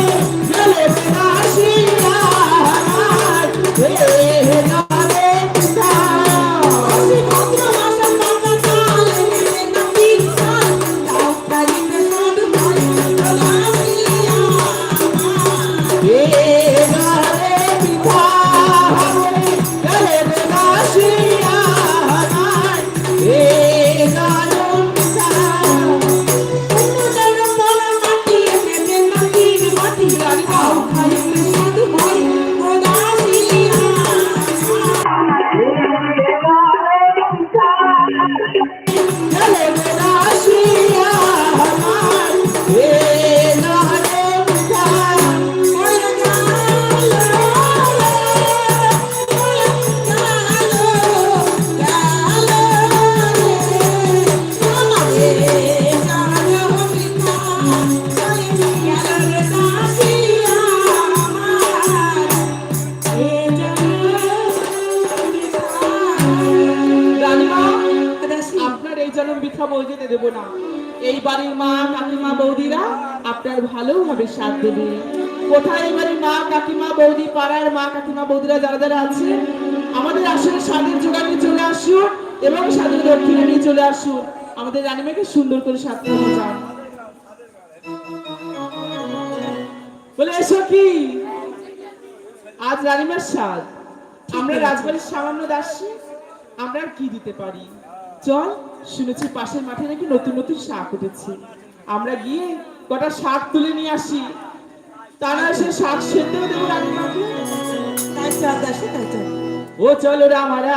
Oh, দেব না। এই বাড়ির মা, কাকিমা, বৌদিরা আপনার ভালোভাবে সাথ কোথায় এই মা, কাকিমা, বৌদি, পাড়ার মা, কাকিমা, বৌদিরা যারা আছে, আমাদের আসলে স্বাধীন যোগানে চলে আসুন এবং স্বাধীন দক্ষিণে চলে আসুন। আমাদের রানিমাকে সুন্দর করে সাথে নিয়ে যান বলে এসো কি? আজ রানিমার স্বাদ। আমরা রাজবাড়ির সামান্য দাসী আমরা কি দিতে পারি? চল শুনেছি পাশের মাঠে নাকি নতুন নতুন শাক উঠেছে। আমরা গিয়ে কটা শাক তুলে নিয়ে আসি। তারা সে শাক সেদ্ধ দেবো রানিমাকে। তাই তাই ও চলো রামারা।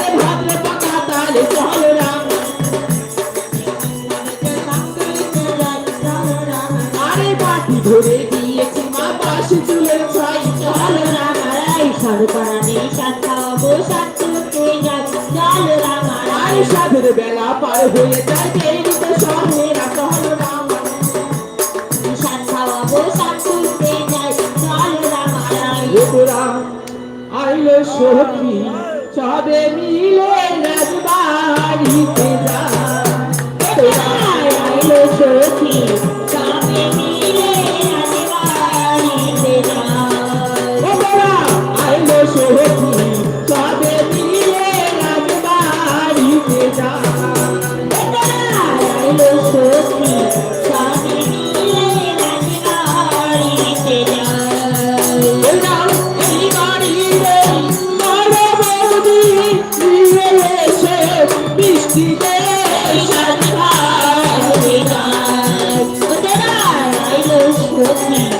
পার হয়ে যায় দেরিতে শহরে চলো রাম লোকরা আইলো সখী সবে মিলে রাজবাড়িতে লোকরা আইলো সখী লোকরা আইলো সখী সবে মিলে রাজবাড়িতে যায়। সাজা